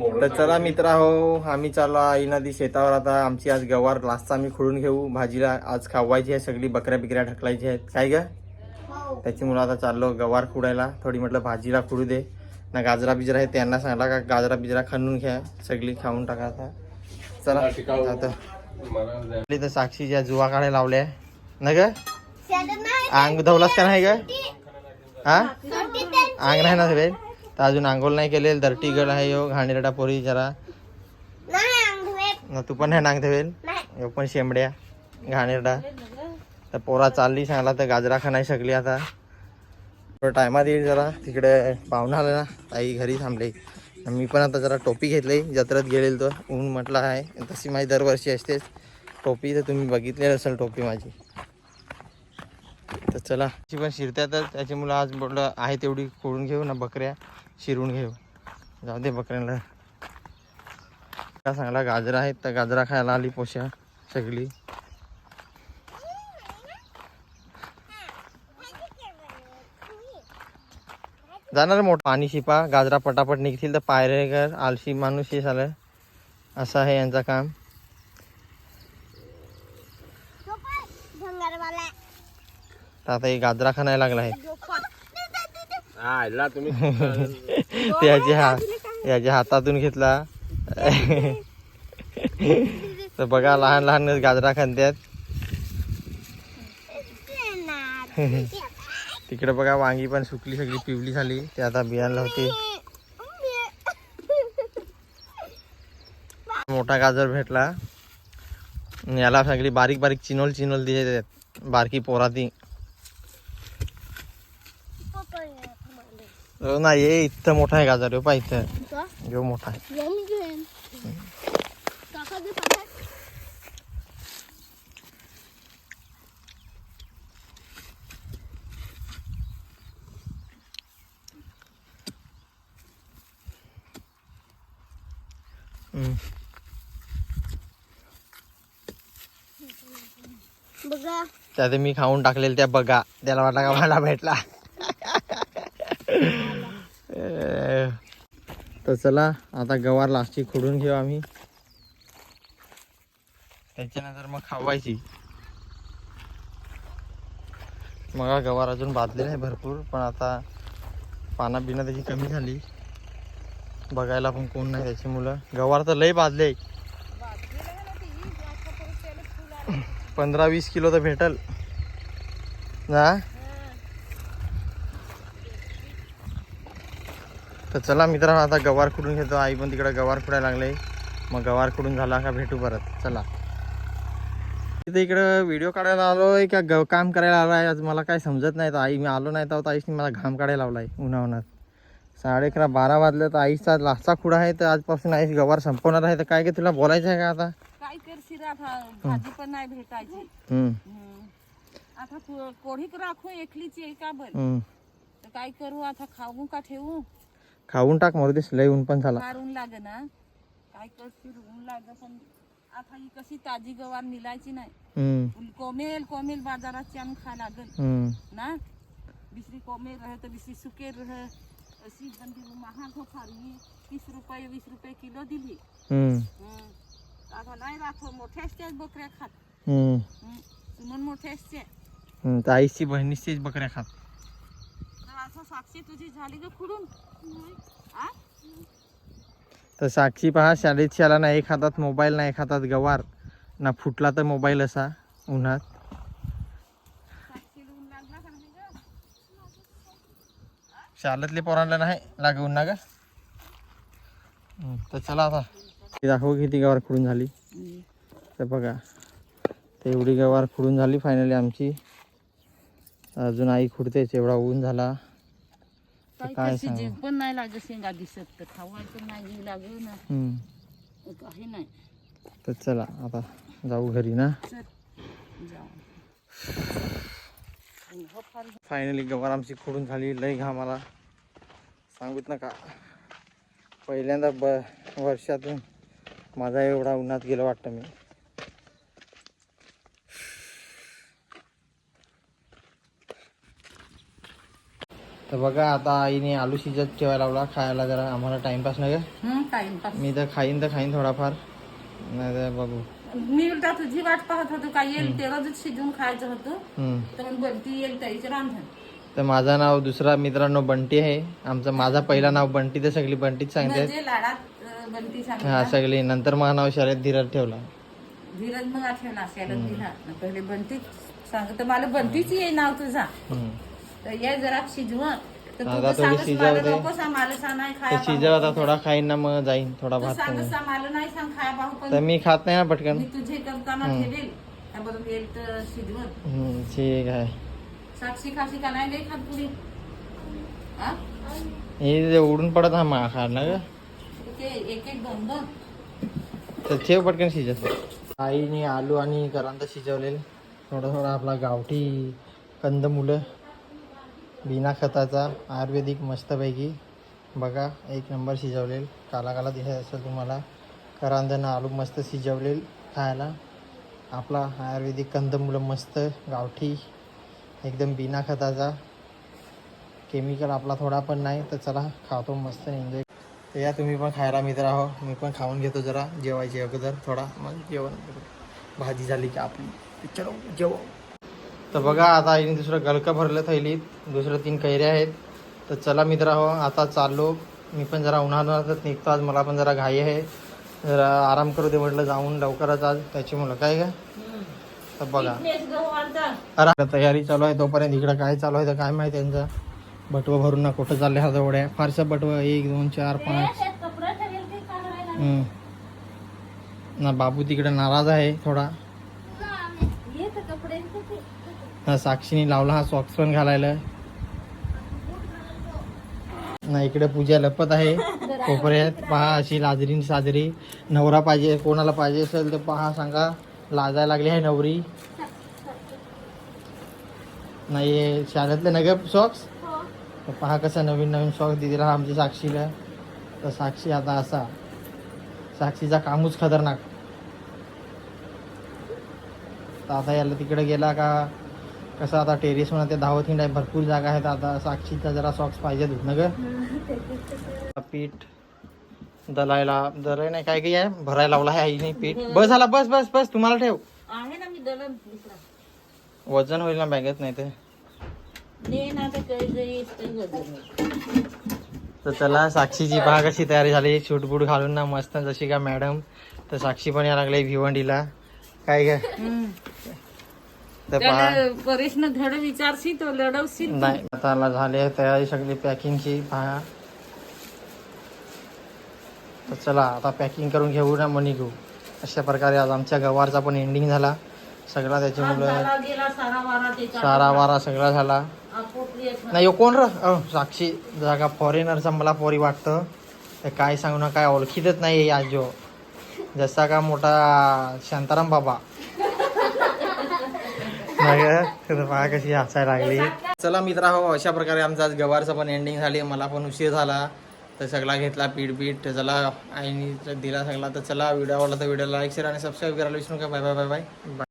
तर चला मित्रा हो आम्ही चाललो आई नदी शेतावर. आता आमची आज गवार लास्टचा आम्ही खोडून घेऊ. भाजीला आज खावायची आहे सगळी बकऱ्या बिकऱ्या ढकलायची आहेत. काय ग? त्याच्यामुळे आता चाललो गवार खुडायला. थोडी म्हटलं भाजीला खुडू दे. ना गाजरा बिजरा आहे त्यांना सांगला का गाजरा बिजरा खणून घ्या. सगळी खाऊन टाका आता. चला आता. तर साक्षीच्या जुवा काढायला लावल्या. ना ग? अंग धवलास का नाही ग? हा? अंग नाही ना सगळे तर अजून आंघोळ नाही केले दर्टी गड आहे यो घाणेरडा पोरी जरा. ना तू पण नाही नांग ठेवेल? यो पण शेंबड्या घाणेरडा. तर पोरा चालली सांगला तर गाजरा खाणाय सगळी आता. थोडं टायमात येईल जरा तिकडे पाहुणा आला ना आई घरी थांबले. मी पण आता जरा टोपी घेतली जत्रेत गेलेल तो. ऊन म्हटलं आहे तशी माझी दरवर्षी असतेच. टोपी तर तुम्ही बघितलेली असेल टोपी माझी. तर चला. ती पण शिरत्यातच त्याच्यामुळं आज बोललं आहे तेवढी खोडून घेऊ ना बकऱ्या. शिरून घेऊ. जाऊ दे बकऱ्यांना. का सांगला गाजरा आहेत तर गाजरा खायला आली पोषा सगळी. जाणार मोठं. पाणी शिपा गाजरा पटापट निघतील तर पायरेकर आलशी माणूस हे झालं. असं आहे यांचं काम. आता हे गाजरा खाणायला लागला आहे. त्याच्या हा याच्या हातातून घेतला. तर बघा लहान लहान गाजरा खांद्यात. तिकडे बघा वांगी पण सुकली सगळी पिवली झाली. ते आता बियाणला होती. मोठा गाजर भेटला. याला सगळी बारीक बारीक चिनोल चिनोल दिले बारकी पोरा ती हो ना ये इथं. मोठा आहे. गाजर पा इथं जो मोठा आहे. बघा. त्यात मी खाऊन टाकलेलं त्या बघा. त्याला वाटला का मला भेटला. तर चला आता गवार लास्टची खोडून घेऊ आम्ही. त्याच्यानंतर मग खावायची. मग गवार अजून बादलेला आहे भरपूर पण आता पाना बिना त्याची कमी झाली. बघायला पण कोण नाही त्याची मुलं. गवार तर लई बादले. पंधरा वीस किलो तर भेटल. ना तर चला मित्रांनो आता गवार खुडून घेतो? आई पण तिकडे गवार खुडायला लागले. मग गवार खुडून झाला का भेटू परत. चला. तिथे इकडं व्हिडिओ काढायला आलोय का ग काम करायला आलोय? आज मला काय समजत नाही तर आई मी आलो नाही तर आईने मला घाम काढायला लावलाय उन्हावनात साडे अकरा बारा वाजले तर आईचा लास्टचा खुडा आहे तर आजपासून आई गवार संपवणार आहे. तर काय काय तुला बोलायचं आहे का आता? काय भाजी पण नाही भेटायची. आता कोढीक राखू एकलीची आहे का बरं? काय करू आता? खाऊ का ठेवू? खाऊन टाक मरुदेस लय ऊन पण झाला. फार ऊन लाग ना. काय ऊन लाग पण आता ही कशी ताजी गवार नाही. हम्म, कोमेल कोमेल बाजारात आम खा लागल. हम्म. ना? बिसरी कोमेल रहे तर बिसरी सुकेल रहे. अशी बंदी महाग हो तीस रुपये वीस रुपये किलो दिली. हम्म. आता नाही राखो असत्याच बकऱ्या खात. हम्म. सुमन तर आईची बहिणीचीच बकऱ्या खात. असं साक्षी तुझी झाली का खुडून? आ? तर साक्षी पहा शाळेत शाळा नाही एक हातात मोबाईल नाही एक हातात गवार. ना फुटला तर मोबाईल असा उन्हात? शाळेतले पोरांना नाही लागून ना ग. तर चला आता. ती दाखव किती गवार खुडून झाली. तर बघा तर एवढी गवार खुडून झाली फायनली आमची. अजून आई खुडतेच एवढा ऊन झाला. काय सांगू? पण नाही लागत शेंगा दिसत तर खावायचं नाही ना. हम्म, काही नाही. तर चला आता जाऊ घरी ना. चल जाऊ. हो फार फायनली गवार आमची खोडून झाली लय घामाला सांगूत नका. पहिल्यांदा ब वर्षातून माझा एवढा उन्हात गेलं वाटतं मी. तर बघा आता आईने आलू शिजत ठेवायला लावला. खायला जरा आम्हाला टाइमपास नाही का? मी तर खाईन तर खाईन थोडाफार. नाही तर बघू. मी उलटा तुझी वाट पाहत होतो काय येईल तेव्हाच शिजून खायचं होतं. तर बनती येईल त्याची रांधण. तर माझं नाव दुसरा मित्रांनो बंटी आहे. आमचं माझा पहिला नाव बंटी तर सगळी बंटीच सांगते. म्हणजे हा सगळी. नंतर माझं नाव शर्यत धीरज ठेवला. धीरज मग आठवला असायला दिला पहिले बनतीच सांगत. मला बनतीच ये नाव तुझा. तर ये जरा शिजव तर तू आता तर थोडी सांगस शिजावू मला दे. नको सांग मला सांग नाही तर खाया शिजव आता थोडा खाईन ना मग जाईन थोडा भात मला नाही सांग खाया पाहू पण तर मी खात नाही ना पटकन. मी तुझे करताना ठेवेल. त्याबरोबर येईल तर शिजवत हम्म, ठीक आहे. साक्षी खाशी का नाही लई खात पुरी हा? हे जे उडून पडत हा मा खायला ग? ते एक एक दोन दोन. तर ठेव पटकन शिजत. आईने आलू आणि करांत शिजवलेलं. थोडं थोडं आपला गावठी कंदमुलं बिना खताचा आयुर्वेदिक मस्तपैकी बघा एक नंबर शिजवलेल. काला काला दिसत असेल तुम्हाला. करांदनं आलू मस्त शिजवलेल खायला. आपला आयुर्वेदिक कंदमुलं मस्त गावठी. एकदम बिना खताचा केमिकल आपला थोडा पण नाही तर चला खातो मस्त एन्जॉय तर या तुम्ही पण खायला मित्र आहो. मी पण खाऊन घेतो जरा जेवायचे अगोदर थोडा. मग जेवण करू. भाजी झाली की आपली. चलो जेव. तर बघा आता आईने दुसरं गलकं भरलं थैलीत. दुसरं तीन कैऱ्या आहेत. तर चला मित्र आहो आता चाललो. मी पण जरा उन्हाळ्यातच निघतो. आज मला पण जरा घाई आहे. जरा आराम करू दे म्हटलं जाऊन लवकरच आज त्याची मुलं. काय का तर बघा. अरे तयारी चालू आहे तोपर्यंत. इकडं काय चालू आहे तर काय माहिती त्यांचं. बटवं भरून ना कुठं चालले हा एवढ्या. फारसं बटवं. एक दोन चार पाच. ना बाबू तिकडे नाराज आहे थोडा. ना साक्षीने लावला हा सॉक्स पण घालायला. ना इकडे पूजा लपत आहे. कोपऱ्यात पहा अशी लाजरी साजरी. नवरा पाहिजे कोणाला पाहिजे असेल तर पहा सांगा. लाजायला लागली आहे नवरी. नाही हे शाळेतले नगे सॉक्स तर पहा कसं नवीन नवीन सॉक्स दिलेला हा आमच्या साक्षीला. तर साक्षी आता असा. साक्षीचा कामच खतरनाक. तर आता याला तिकडे गेला का? कसं आता टेरेस म्हणा ते धावत हिंड आहे भरपूर जागा आहेत. आता साक्षीचा जरा सॉक्स पाहिजे ना ग पीठ दलायला दलाय नाही काय काय आहे? भरायला लावला आहे आईने पीठ. बस झाला बस बस बस तुम्हाला ठेव. आहे ना मी दलन दुसरा वजन होईल ना बॅगेत नाही ते तर काही काही चला साक्षीची पहा कशी तयारी झाली. बूट घालून ना मस्त जशी का मॅडम तर साक्षी पण या लागली भिवंडीला. काय काय धड विचारशी तो लढवशी नाही आता झाली आहे तयारी सगळी पॅकिंगची पहा. तर चला आता पॅकिंग करून घेऊ ना मनी घेऊ. अशा प्रकारे आज आमच्या गवारचा पण एंडिंग झाला. सगळा त्याची मुलं सारा वारा सगळा झाला. नाही कोण र? साक्षी जागा फॉरेनरचा मला पोरी वाटतं. तर काय सांगू ना काय ओळखीतच नाही आज जो. जसा का मोठा शांताराम बाबा. नाही कशी हसायला लागली. चला मित्र हो अशा प्रकारे आमचा आज गवारचा पण एंडिंग झाली. मला पण उशीर झाला. तर सगळा घेतला पीठ पीठ चला आईनी दिला सगळा. तर चला व्हिडिओ आवडला तर व्हिडिओ लाईक शेअर आणि सबस्क्राईब करायला विसरू नका. Bye bye bye bye